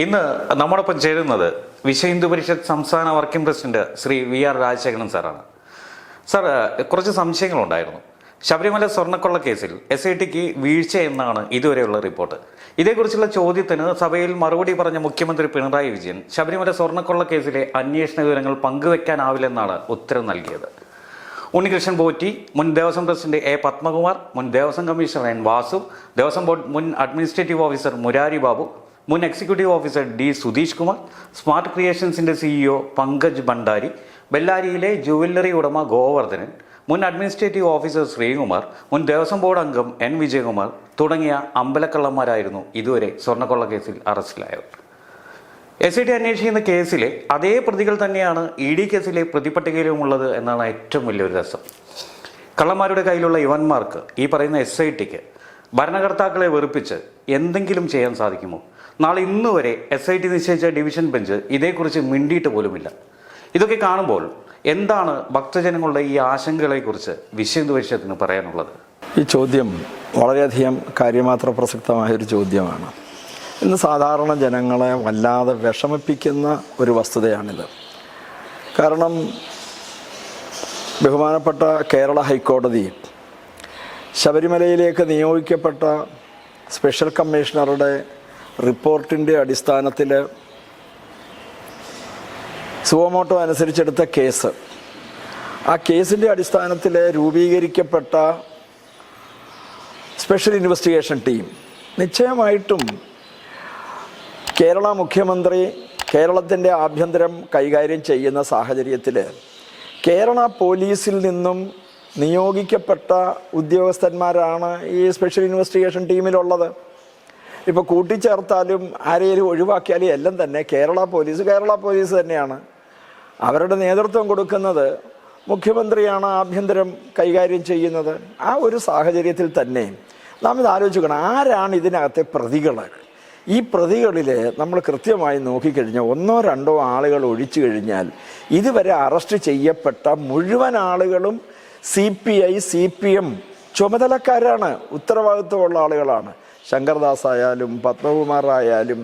ഇന്ന് നമ്മോടൊപ്പം ചേരുന്നത് വിശ്വ ഹിന്ദു പരിഷത്ത് സംസ്ഥാന working president Shri V R Rajasekharan സാറാണ്. സാർ കുറച്ച് സംശയങ്ങളുണ്ടായിരുന്നു. ശബരിമല സ്വർണക്കൊള്ള കേസിൽ എസ് ഐ ടിക്ക് വീഴ്ച എന്നാണ് ഇതുവരെയുള്ള റിപ്പോർട്ട്. ഇതേക്കുറിച്ചുള്ള ചോദ്യത്തിന് സഭയിൽ മറുപടി പറഞ്ഞ മുഖ്യമന്ത്രി പിണറായി വിജയൻ ശബരിമല സ്വർണക്കൊള്ള കേസിലെ അന്വേഷണ വിവരങ്ങൾ പങ്കുവെക്കാനാവില്ലെന്നാണ് ഉത്തരം നൽകിയത്. ഉണ്ണികൃഷ്ണൻ പോറ്റി മുൻ ദേവസ്വം പ്രസിഡന്റ് എ പത്മകുമാർ മുൻ Devaswom commissioner N Vasu Devaswom board മുൻ അഡ്മിനിസ്ട്രേറ്റീവ് ഓഫീസർ മുരാരി ബാബു മുൻ executive officer D Sudheesh Kumar smart ക്രിയേഷൻസിന്റെ CEO Pankaj Bhandari ബെല്ലാരിയിലെ ജുവല്ലറി ഉടമ ഗോവർദ്ധനൻ മുൻ അഡ്മിനിസ്ട്രേറ്റീവ് ഓഫീസർ ശ്രീകുമാർ മുൻ ദേവസ്വം ബോർഡ് അംഗം എൻ വിജയകുമാർ തുടങ്ങിയ അമ്പലക്കള്ളന്മാരായിരുന്നു ഇതുവരെ സ്വർണക്കൊള്ള കേസിൽ അറസ്റ്റിലായവർ എസ് ഐ ടി അന്വേഷിക്കുന്ന കേസിലെ അതേ പ്രതികൾ തന്നെയാണ് ഇ ഡി കേസിലെ പ്രതിപട്ടികയിലും ഉള്ളത് എന്നാണ് ഏറ്റവും വലിയൊരു രസം. കള്ളന്മാരുടെ കയ്യിലുള്ള യുവന്മാർക്ക് ഈ പറയുന്ന എസ് ഐ ടിക്ക് ഭരണകർത്താക്കളെ വെറുപ്പിച്ച് എന്തെങ്കിലും ചെയ്യാൻ സാധിക്കുമോ? നാളെ ഇന്ന് വരെ എസ് ഐ ടി നിശ്ചയിച്ച ഡിവിഷൻ ബെഞ്ച് ഇതേക്കുറിച്ച് മിണ്ടിയിട്ട് പോലുമില്ല. ഇതൊക്കെ കാണുമ്പോൾ എന്താണ് ഭക്തജനങ്ങളുടെ ഈ ആശങ്കകളെക്കുറിച്ച് വിശ്വ പരിഷത്തിന് പറയാനുള്ളത്? ഈ ചോദ്യം വളരെയധികം കാര്യമാത്ര പ്രസക്തമായ ഒരു ചോദ്യമാണ്. ഇന്ന് സാധാരണ ജനങ്ങളെ വല്ലാതെ വിഷമിപ്പിക്കുന്ന ഒരു വസ്തുതയാണിത്. കാരണം ബഹുമാനപ്പെട്ട കേരള ഹൈക്കോടതി ശബരിമലയിലേക്ക് നിയോഗിക്കപ്പെട്ട സ്പെഷ്യൽ കമ്മീഷണറുടെ റിപ്പോർട്ടിന്റെ അടിസ്ഥാനത്തിൽ സുവമോട്ടോ അനുസരിച്ചെടുത്ത കേസ്. ആ കേസിന്റെ അടിസ്ഥാനത്തിൽ രൂപീകരിക്കപ്പെട്ട സ്പെഷ്യൽ ഇൻവെസ്റ്റിഗേഷൻ ടീം. നിശ്ചയമായിട്ടും കേരള മുഖ്യമന്ത്രി കേരളത്തിന്റെ ആഭ്യന്തരം കൈകാര്യം ചെയ്യുന്ന സാഹചര്യത്തിൽ കേരള പോലീസിൽ നിന്നും നിയോഗിക്കപ്പെട്ട ഉദ്യോഗസ്ഥന്മാരാണ് ഈ സ്പെഷ്യൽ ഇൻവെസ്റ്റിഗേഷൻ ടീമിലുള്ളത്. ഇപ്പോൾ കൂട്ടിച്ചേർത്താലും ആരെയും ഒഴിവാക്കിയാലും എല്ലാം തന്നെ കേരള പോലീസ് കേരള പോലീസ് തന്നെയാണ്. അവരുടെ നേതൃത്വം കൊടുക്കുന്നത് മുഖ്യമന്ത്രിയാണ് ആഭ്യന്തരം കൈകാര്യം ചെയ്യുന്നത്. ആ ഒരു സാഹചര്യത്തിൽ തന്നെ നാം ഇത് ആലോചിക്കണം. ആരാണ് ഇതിനകത്തെ പ്രതികൾ ഈ പ്രതികളിൽ നമ്മൾ കൃത്യമായി നോക്കിക്കഴിഞ്ഞാൽ ഒന്നോ രണ്ടോ ആളുകൾ ഒഴിച്ചു കഴിഞ്ഞാൽ ഇതുവരെ അറസ്റ്റ് ചെയ്യപ്പെട്ട മുഴുവൻ ആളുകളും C P I C P M ചുമതലക്കാരാണ്. ഉത്തരവാദിത്വമുള്ള ആളുകളാണ്. ശങ്കർദാസ് ആയാലും പത്മകുമാർ ആയാലും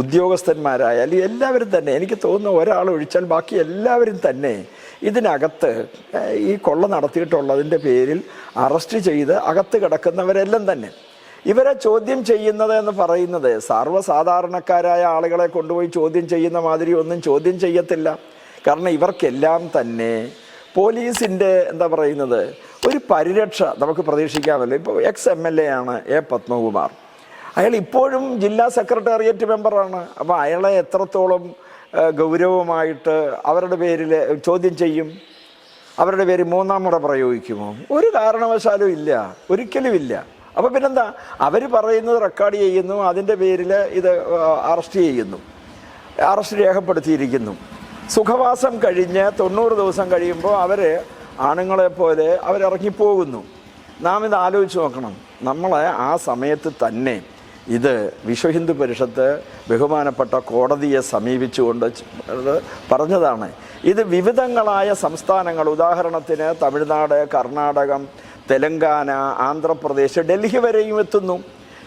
ഉദ്യോഗസ്ഥന്മാരായാലും എല്ലാവരും തന്നെ. എനിക്ക് തോന്നുന്നു ഒരാൾ ഒഴിച്ചാൽ ബാക്കി എല്ലാവരും തന്നെ ഇതിനകത്ത് ഈ കൊള്ള നടത്തിയിട്ടുള്ളതിന്റെ പേരിൽ അറസ്റ്റ് ചെയ്ത് അകത്ത് കിടക്കുന്നവരെല്ലാം തന്നെ. ഇവരെ ചോദ്യം ചെയ്യുന്നത് എന്ന് പറയുന്നത് സർവസാധാരണക്കാരായ ആളുകളെ കൊണ്ടുപോയി ചോദ്യം ചെയ്യുന്ന മാതിരി ഒന്നും ചോദ്യം ചെയ്യത്തില്ല. കാരണം ഇവർക്കെല്ലാം തന്നെ പോലീസിന്റെ എന്താ പറയുന്നത് ഒരു പരിരക്ഷ നമുക്ക് പ്രതീക്ഷിക്കാമല്ലോ. ഇപ്പോൾ എക്സ് എം എൽ എ ആണ് എ പത്മകുമാർ. അയാൾ ഇപ്പോഴും ജില്ലാ സെക്രട്ടേറിയറ്റ് മെമ്പറാണ് അപ്പോൾ അയാളെ എത്രത്തോളം ഗൗരവമായിട്ട് അവരുടെ പേരിൽ ചോദ്യം ചെയ്യും? അവരുടെ പേര് മൂന്നാം മുറ പ്രയോഗിക്കുമോ? ഒരു കാരണവശാലും ഇല്ല. ഒരിക്കലും ഇല്ല. അപ്പോൾ പിന്നെന്താ? അവർ പറയുന്നത് റെക്കോർഡ് ചെയ്യുന്നു അതിന്റെ പേരിൽ ഇത് അറസ്റ്റ് ചെയ്യുന്നു. അറസ്റ്റ് രേഖപ്പെടുത്തിയിരിക്കുന്നു. സുഖവാസം കഴിഞ്ഞ് തൊണ്ണൂറ് ദിവസം കഴിയുമ്പോൾ അവർ ആണുങ്ങളെ പോലെ അവരിറങ്ങിപ്പോകുന്നു. നാം ഇത് ആലോചിച്ച് നോക്കണം. നമ്മളെ ആ സമയത്ത് തന്നെ ഇത് വിശ്വ ഹിന്ദു പരിഷത്ത് ബഹുമാനപ്പെട്ട കോടതിയെ സമീപിച്ചുകൊണ്ട് പറഞ്ഞതാണ്. ഇത് വിവിധങ്ങളായ സംസ്ഥാനങ്ങൾ ഉദാഹരണത്തിന് തമിഴ്നാട് കർണാടകം തെലങ്കാന ആന്ധ്രാപ്രദേശ് ഡൽഹി വരെയും എത്തുന്നു.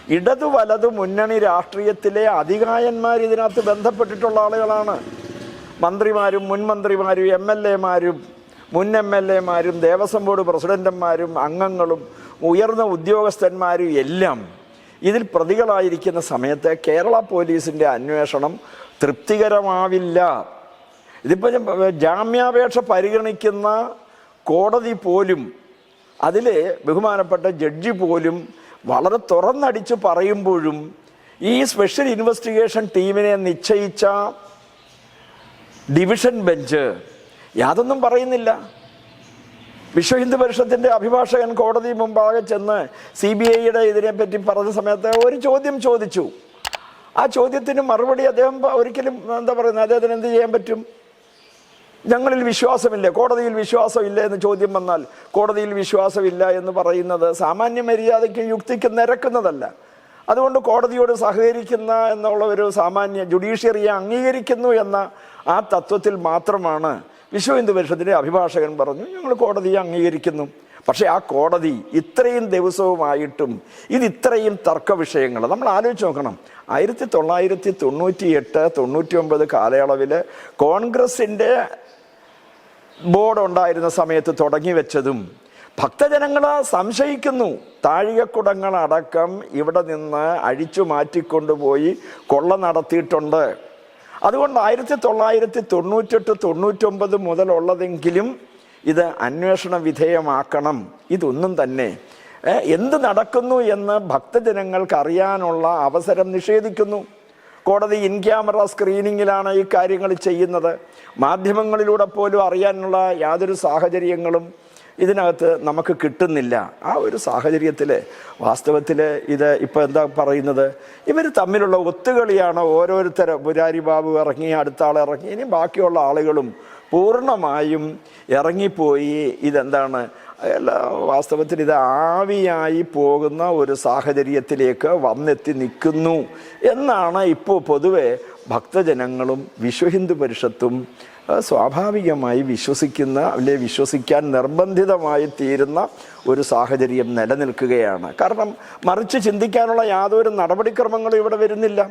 ഇടതു വലതു മുന്നണി രാഷ്ട്രീയത്തിലെ അധികായന്മാർ ഇതിനകത്ത് ബന്ധപ്പെട്ടിട്ടുള്ള ആളുകളാണ്. മന്ത്രിമാരും മുൻമന്ത്രിമാരും എം എൽ എമാരും മുൻ എം എൽ എമാരും ദേവസ്വം ബോർഡ് പ്രസിഡന്റന്മാരും അംഗങ്ങളും ഉയർന്ന ഉദ്യോഗസ്ഥന്മാരും എല്ലാം ഇതിൽ പ്രതികളായിരിക്കുന്ന സമയത്ത് കേരള പോലീസിന്റെ അന്വേഷണം തൃപ്തികരമാവില്ല. ഇതിപ്പോൾ ജാമ്യാപേക്ഷ പരിഗണിക്കുന്ന കോടതി പോലും അതിൽ ബഹുമാനപ്പെട്ട ജഡ്ജി പോലും വളരെ തുറന്നടിച്ച് പറയുമ്പോഴും ഈ സ്പെഷ്യൽ ഇൻവെസ്റ്റിഗേഷൻ ടീമിനെ നിശ്ചയിച്ച ഡിവിഷൻ ബെഞ്ച് യാതൊന്നും പറയുന്നില്ല. വിശ്വ ഹിന്ദു പരിഷത്തിന്റെ അഭിഭാഷകൻ കോടതി മുമ്പാകെ ചെന്ന് സി ബി ഐയുടെ ഇതിനെപ്പറ്റി പറഞ്ഞ സമയത്ത് ഒരു ചോദ്യം ചോദിച്ചു. ആ ചോദ്യത്തിന് മറുപടി അദ്ദേഹം ഒരിക്കലും എന്താ പറയുന്നത്? അദ്ദേഹത്തിന് എന്ത് ചെയ്യാൻ പറ്റും? ഞങ്ങളിൽ വിശ്വാസമില്ല. കോടതിയിൽ വിശ്വാസമില്ല എന്ന് ചോദ്യം വന്നാൽ കോടതിയിൽ വിശ്വാസമില്ല എന്ന് പറയുന്നത് സാമാന്യ മര്യാദയ്ക്ക് യുക്തിക്ക് നിരക്കുന്നതല്ല. അതുകൊണ്ട് കോടതിയോട് സഹകരിക്കുന്ന എന്നുള്ള ഒരു സാമാന്യ ജുഡീഷ്യറിയെ അംഗീകരിക്കുന്നു എന്ന ആ തത്വത്തിൽ മാത്രമാണ് വിശ്വ ഹിന്ദു പരിഷത്തിന്റെ അഭിഭാഷകൻ പറഞ്ഞു ഞങ്ങൾ കോടതിയെ അംഗീകരിക്കുന്നു. പക്ഷേ ആ കോടതി ഇത്രയും ദിവസവുമായിട്ടും ഇത് ഇത്രയും തർക്ക വിഷയങ്ങൾ നമ്മൾ ആലോചിച്ച് നോക്കണം. ആയിരത്തി തൊള്ളായിരത്തി തൊണ്ണൂറ്റി എട്ട് തൊണ്ണൂറ്റി ഒമ്പത് കാലയളവിൽ കോൺഗ്രസിന്റെ ബോർഡ് ഉണ്ടായിരുന്ന സമയത്ത് തുടങ്ങി വെച്ചതും ഭക്തജനങ്ങൾ സംശയിക്കുന്നു. താഴികക്കുടങ്ങളടക്കം ഇവിടെ നിന്ന് അഴിച്ചു മാറ്റിക്കൊണ്ടുപോയി കൊള്ള നടത്തിയിട്ടുണ്ട്. അതുകൊണ്ട് ആയിരത്തി തൊള്ളായിരത്തി തൊണ്ണൂറ്റെട്ട് തൊണ്ണൂറ്റൊമ്പത് മുതലുള്ളതെങ്കിലും ഇത് അന്വേഷണ വിധേയമാക്കണം. ഇതൊന്നും തന്നെ. എന്ത് നടക്കുന്നു എന്ന് ഭക്തജനങ്ങൾക്ക് അറിയാനുള്ള അവസരം നിഷേധിക്കുന്നു. കോടതി ഇൻ ക്യാമറ സ്ക്രീനിങ്ങിലാണ് ഈ കാര്യങ്ങൾ ചെയ്യുന്നത്. മാധ്യമങ്ങളിലൂടെ പോലും അറിയാനുള്ള യാതൊരു സാഹചര്യങ്ങളും ഇതിനകത്ത് നമുക്ക് കിട്ടുന്നില്ല. ആ ഒരു സാഹചര്യത്തിൽ വാസ്തവത്തിൽ ഇത് ഇപ്പോൾ എന്താ പറയുന്നത്? ഇവർ തമ്മിലുള്ള ഒത്തുകളിയാണ് ഓരോരുത്തർ പുരാരി ബാബു ഇറങ്ങി അടുത്ത ആൾ ഇറങ്ങി ഇനി ബാക്കിയുള്ള ആളുകളും പൂർണമായും ഇറങ്ങിപ്പോയി ഇതെന്താണ്? വാസ്തവത്തിൽ ഇത് ആവിയായി പോകുന്ന ഒരു സാഹചര്യത്തിലേക്ക് വന്നെത്തി നിൽക്കുന്നു എന്നാണ് ഇപ്പോൾ പൊതുവെ ഭക്തജനങ്ങളും വിശ്വഹിന്ദു പരിഷത്തും സ്വാഭാവികമായി വിശ്വസിക്കുന്ന അല്ലെ വിശ്വസിക്കാൻ നിർബന്ധിതമായി തീരുന്ന ഒരു സാഹചര്യം നിലനിൽക്കുകയാണ്. കാരണം മറിച്ച് ചിന്തിക്കാനുള്ള യാതൊരു നടപടിക്രമങ്ങളും ഇവിടെ വരുന്നില്ല.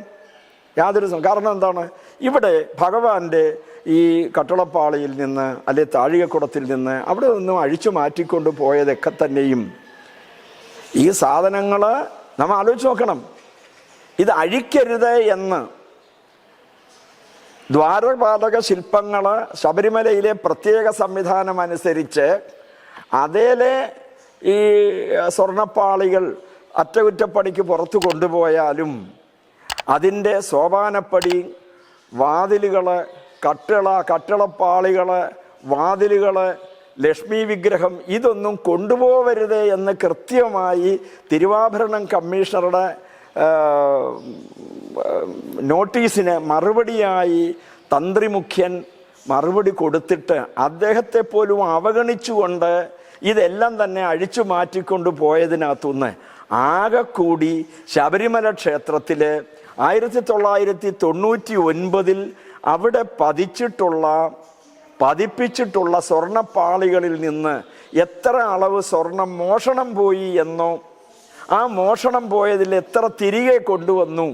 യാതൊരു കാരണം എന്താണ്? ഇവിടെ ഭഗവാന്റെ ഈ കട്ടളപ്പാളിയിൽ നിന്ന് അല്ലെ താഴികക്കുടത്തിൽ നിന്ന് അവിടെ നിന്നും അഴിച്ചു മാറ്റിക്കൊണ്ട് പോയതൊക്കെ തന്നെയും ഈ സാധനങ്ങൾ നമ്മൾ ആലോചിച്ച് നോക്കണം. ഇത് അഴിക്കരുത് എന്ന് ദ്വാരപാലക ശില്പങ്ങൾ ശബരിമലയിലെ പ്രത്യേക സംവിധാനം അനുസരിച്ച് അതേലെ ഈ സ്വർണപ്പാളികൾ അറ്റകുറ്റപ്പണിക്ക് പുറത്തു കൊണ്ടുപോയാലും അതിന്റെ സോപാനപ്പടി വാതിലുകൾ കട്ടിള കട്ടിളപ്പാളികൾ വാതിലുകൾ ലക്ഷ്മി വിഗ്രഹം ഇതൊന്നും കൊണ്ടുപോകരുത് എന്ന് കൃത്യമായി തിരുവാഭരണം കമ്മീഷണറുടെ നോട്ടീസിന് മറുപടിയായി തന്ത്രി മുഖ്യൻ മറുപടി കൊടുത്തിട്ട് അദ്ദേഹത്തെ പോലും അവഗണിച്ചുകൊണ്ട് ഇതെല്ലാം തന്നെ അഴിച്ചു മാറ്റിക്കൊണ്ട് പോയതിനകത്തുനിന്ന് ആകെ കൂടി ശബരിമല ക്ഷേത്രത്തിൽ ആയിരത്തി തൊള്ളായിരത്തി തൊണ്ണൂറ്റി ഒൻപതിൽ അവിടെ പതിച്ചിട്ടുള്ള പതിപ്പിച്ചിട്ടുള്ള സ്വർണപ്പാളികളിൽ നിന്ന് എത്ര അളവ് സ്വർണം മോഷണം പോയി എന്നോ ആ മോഷണം പോയതിൽ എത്ര തിരികെ കൊണ്ടുവന്നു?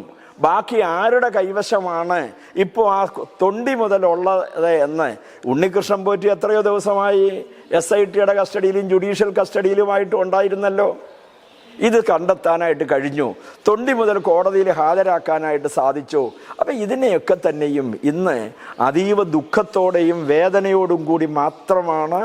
ബാക്കി ആരുടെ കൈവശമാണ്? ഇപ്പോൾ ആ തൊണ്ടി മുതലുള്ളത് എന്ന്. ഉണ്ണികൃഷ്ണൻ പോറ്റി എത്രയോ ദിവസമായി എസ് ഐ ടിയുടെ കസ്റ്റഡിയിലും ജുഡീഷ്യൽ കസ്റ്റഡിയിലുമായിട്ടും ഉണ്ടായിരുന്നല്ലോ. ഇത് കണ്ടെത്താനായിട്ട് കഴിഞ്ഞു. തൊണ്ടി മുതൽ കോടതിയിൽ ഹാജരാക്കാനായിട്ട് സാധിച്ചു. അപ്പം ഇതിനെയൊക്കെ തന്നെയും ഇന്ന് അതീവ ദുഃഖത്തോടെയും വേദനയോടും കൂടി മാത്രമാണ്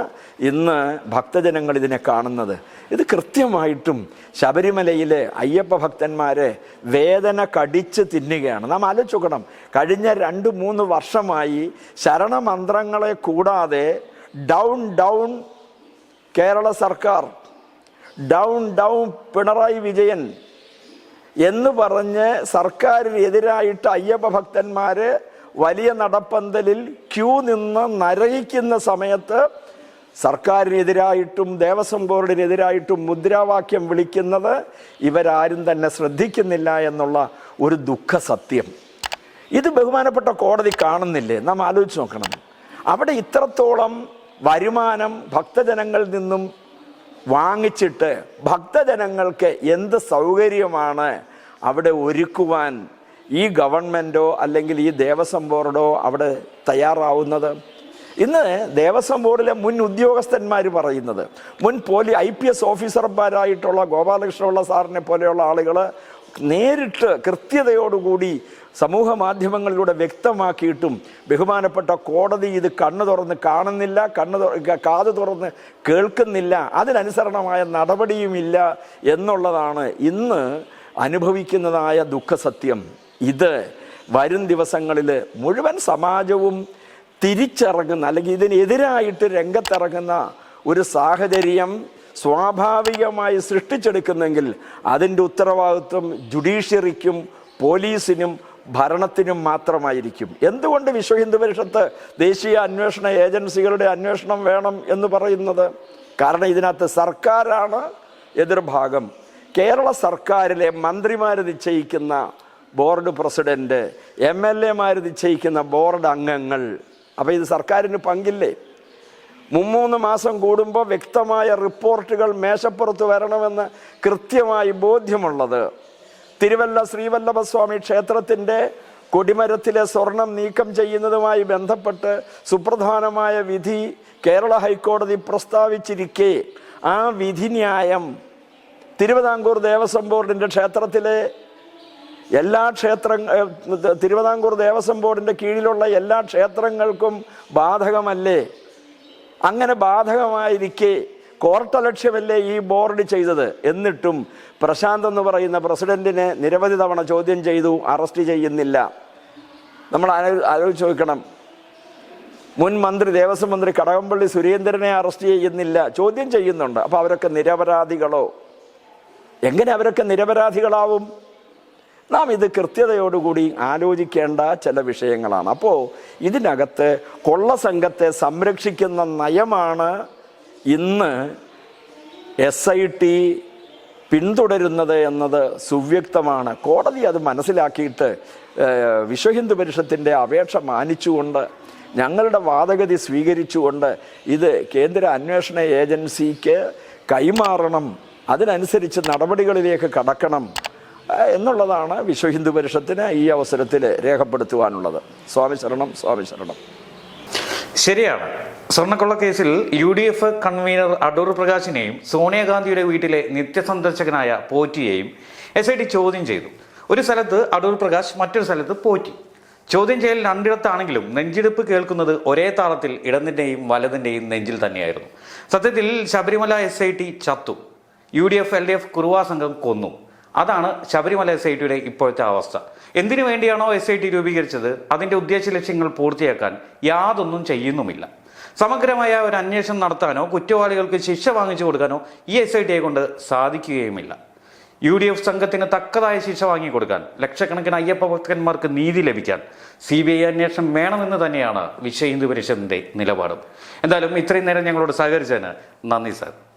ഇന്ന് ഭക്തജനങ്ങൾ ഇതിനെ കാണുന്നത്. ഇത് കൃത്യമായിട്ടും ശബരിമലയിലെ അയ്യപ്പ ഭക്തന്മാരെ വേദന കടിച്ച് തിന്നുകയാണ്. നാം ആലോചിക്കണം കഴിഞ്ഞ രണ്ട് മൂന്ന് വർഷമായി ശരണമന്ത്രങ്ങളെ കൂടാതെ ഡൗൺ ഡൗൺ കേരള സർക്കാർ ഡൗൺ ഡൗൺ പിണറായി വിജയൻ എന്ന് പറഞ്ഞ് സർക്കാരിനെതിരായിട്ട് അയ്യപ്പ ഭക്തന്മാര് വലിയ നടപ്പന്തലിൽ ക്യൂ നിന്ന് നരയിക്കുന്ന സമയത്ത് സർക്കാരിനെതിരായിട്ടും ദേവസ്വം ബോർഡിനെതിരായിട്ടും മുദ്രാവാക്യം വിളിക്കുന്നത് ഇവരാരും തന്നെ ശ്രദ്ധിക്കുന്നില്ല എന്നുള്ള ഒരു ദുഃഖ സത്യം. ഇത് ബഹുമാനപ്പെട്ട കോടതി കാണുന്നില്ലേ? നാം ആലോചിച്ച് നോക്കണം. അവിടെ ഇത്രത്തോളം വരുമാനം ഭക്തജനങ്ങളിൽ നിന്നും വാങ്ങിച്ചിട്ട് ഭക്തജനങ്ങൾക്ക് എന്ത് സൗകര്യമാണ് അവിടെ ഒരുക്കുവാൻ ഈ ഗവൺമെന്റോ അല്ലെങ്കിൽ ഈ ദേവസ്വം ബോർഡോ അവിടെ തയ്യാറാവുന്നത്? ഇന്ന് ദേവസ്വം ബോർഡിലെ മുൻ ഉദ്യോഗസ്ഥന്മാർ പറയുന്നത് മുൻ പോലീ ഐ പി എസ് ഓഫീസർമാരായിട്ടുള്ള ഗോപാലകൃഷ്ണപിള്ള സാറിനെ പോലെയുള്ള ആളുകൾ നേരിട്ട് കൃത്യതയോടുകൂടി സമൂഹ മാധ്യമങ്ങളിലൂടെ വ്യക്തമാക്കിയിട്ടും ബഹുമാനപ്പെട്ട കോടതി ഇത് കണ്ണു തുറന്ന് കാണുന്നില്ല കണ്ണു കാത് തുറന്ന് കേൾക്കുന്നില്ല അതിനനുസരണമായ നടപടിയുമില്ല എന്നുള്ളതാണ് ഇന്ന് അനുഭവിക്കുന്നതായ ദുഃഖസത്യം. ഇത് വരും ദിവസങ്ങളിൽ മുഴുവൻ സമാജവും തിരിച്ചിറങ്ങുന്ന അല്ലെങ്കിൽ ഇതിനെതിരായിട്ട് രംഗത്തിറങ്ങുന്ന ഒരു സാഹചര്യം സ്വാഭാവികമായി സൃഷ്ടിച്ചെടുക്കുന്നെങ്കിൽ അതിന്റെ ഉത്തരവാദിത്വം ജുഡീഷ്യറിക്കും പോലീസിനും ഭരണത്തിനും മാത്രമായിരിക്കും. എന്തുകൊണ്ട് വിശ്വ ഹിന്ദു പരിഷത്ത് ദേശീയ അന്വേഷണ ഏജൻസികളുടെ അന്വേഷണം വേണം എന്ന് പറയുന്നത്? കാരണം ഇതിനകത്ത് സർക്കാരാണ് എതിർഭാഗം. കേരള സർക്കാരിലെ മന്ത്രിമാർ നിശ്ചയിക്കുന്ന ബോർഡ് പ്രസിഡന്റ് എം എൽ എമാർ നിശ്ചയിക്കുന്ന ബോർഡ് അംഗങ്ങൾ. അപ്പോൾ ഇത് സർക്കാരിന് പങ്കില്ലേ? മുമ്മൂന്ന് മാസം കൂടുമ്പോൾ വ്യക്തമായ റിപ്പോർട്ടുകൾ മേശപ്പുറത്ത് വരണമെന്ന് കൃത്യമായി ബോധ്യമുള്ളത്. തിരുവല്ല ശ്രീവല്ലഭസ്വാമി ക്ഷേത്രത്തിന്റെ കൊടിമരത്തിലെ സ്വർണം നീക്കം ചെയ്യുന്നതുമായി ബന്ധപ്പെട്ട് സുപ്രധാനമായ വിധി കേരള ഹൈക്കോടതി പ്രസ്താവിച്ചിരിക്കെ. ആ വിധിന്യായം തിരുവിതാംകൂർ ദേവസ്വം ബോർഡിന്റെ ക്ഷേത്രത്തിലെ എല്ലാ ക്ഷേത്ര തിരുവിതാംകൂർ ദേവസ്വം ബോർഡിന്റെ കീഴിലുള്ള എല്ലാ ക്ഷേത്രങ്ങൾക്കും ബാധകമല്ലേ? അങ്ങനെ ബാധകമായിരിക്കെ കോർട്ടലക്ഷ്യമല്ലേ ഈ ബോർഡ് ചെയ്തത്? എന്നിട്ടും പ്രശാന്ത് എന്ന് പറയുന്ന പ്രസിഡന്റിനെ നിരവധി തവണ ചോദ്യം ചെയ്തു അറസ്റ്റ് ചെയ്യുന്നില്ല. നമ്മൾ ആലോ- ആലോചിച്ച് നോക്കണം മുൻ മന്ത്രി ദേവസ്വം മന്ത്രി കടകംപള്ളി സുരേന്ദ്രനെ അറസ്റ്റ് ചെയ്യുന്നില്ല. ചോദ്യം ചെയ്യുന്നുണ്ട്. അപ്പോൾ അവരൊക്കെ നിരപരാധികളോ? എങ്ങനെ അവരൊക്കെ നിരപരാധികളാവും? നാം ഇത് കൃത്യതയോടുകൂടി ആലോചിക്കേണ്ട ചില വിഷയങ്ങളാണ്. അപ്പോൾ ഇതിനകത്ത് കൊള്ള സംഘത്തെ സംരക്ഷിക്കുന്ന നയമാണ് ഇന്ന് എസ് ഐ ടി പിന്തുടരുന്നത് എന്നത് സുവ്യക്തമാണ്. കോടതി അത് മനസ്സിലാക്കിയിട്ട് വിശ്വഹിന്ദു ഹിന്ദു പരിഷത്തിന്റെ അപേക്ഷ മാനിച്ചുകൊണ്ട് ഞങ്ങളുടെ വാദഗതി സ്വീകരിച്ചുകൊണ്ട് ഇത് കേന്ദ്ര അന്വേഷണ ഏജൻസിക്ക് കൈമാറണം. അതിനനുസരിച്ച് നടപടികളിലേക്ക് കടക്കണം. എന്നുള്ളതാണ് വിശ്വ ഹിന്ദു പരിഷത്തിന് ഈ അവസരത്തിൽ രേഖപ്പെടുത്തുവാനുള്ളത്. സ്വാമി ശരണം സ്വാമി ശരണം. ശരിയാണ്. സ്വർണക്കൊള്ള കേസിൽ U D F convener Adoor പ്രകാശിനെയും സോണിയാഗാന്ധിയുടെ വീട്ടിലെ നിത്യസന്ദർശകനായ പോറ്റിയെയും എസ് ഐ ടി ചോദ്യം ചെയ്തു. ഒരു സ്ഥലത്ത് അടൂർ പ്രകാശ് മറ്റൊരു സ്ഥലത്ത് പോറ്റി. ചോദ്യം ചെയ്യൽ രണ്ടിടത്താണെങ്കിലും നെഞ്ചിടിപ്പ് കേൾക്കുന്നത് ഒരേ താളത്തിൽ ഇടതിന്റെയും വലതിന്റെയും നെഞ്ചിൽ തന്നെയായിരുന്നു. സത്യത്തിൽ ശബരിമല എസ് ഐ ടി ചത്തു. U D F L D F Kuruva സംഘം കൊന്നു. അതാണ് ശബരിമല എസ് ഐ ടിയുടെ ഇപ്പോഴത്തെ അവസ്ഥ. എന്തിനു വേണ്ടിയാണോ എസ് ഐ ടി രൂപീകരിച്ചത്? അതിന്റെ ഉദ്ദേശ ലക്ഷ്യങ്ങൾ പൂർത്തിയാക്കാൻ യാതൊന്നും ചെയ്യുന്നുമില്ല. സമഗ്രമായ ഒരു അന്വേഷണം നടത്താനോ കുറ്റവാളികൾക്ക് ശിക്ഷ വാങ്ങിച്ചു കൊടുക്കാനോ ഈ എസ് ഐ ടിയെ കൊണ്ട് സാധിക്കുകയുമില്ല. യു ഡി എഫ് സംഘത്തിന് തക്കതായ ശിക്ഷ വാങ്ങിക്കൊടുക്കാൻ ലക്ഷക്കണക്കിന് അയ്യപ്പ ഭക്തന്മാർക്ക് നീതി ലഭിക്കാൻ സി ബി ഐ അന്വേഷണം വേണമെന്ന് തന്നെയാണ് വിശ്വ ഹിന്ദു പരിഷത്തിന്റെ നിലപാടും. എന്തായാലും ഇത്രയും നേരം ഞങ്ങളോട് സഹകരിച്ചതിന് നന്ദി സാർ.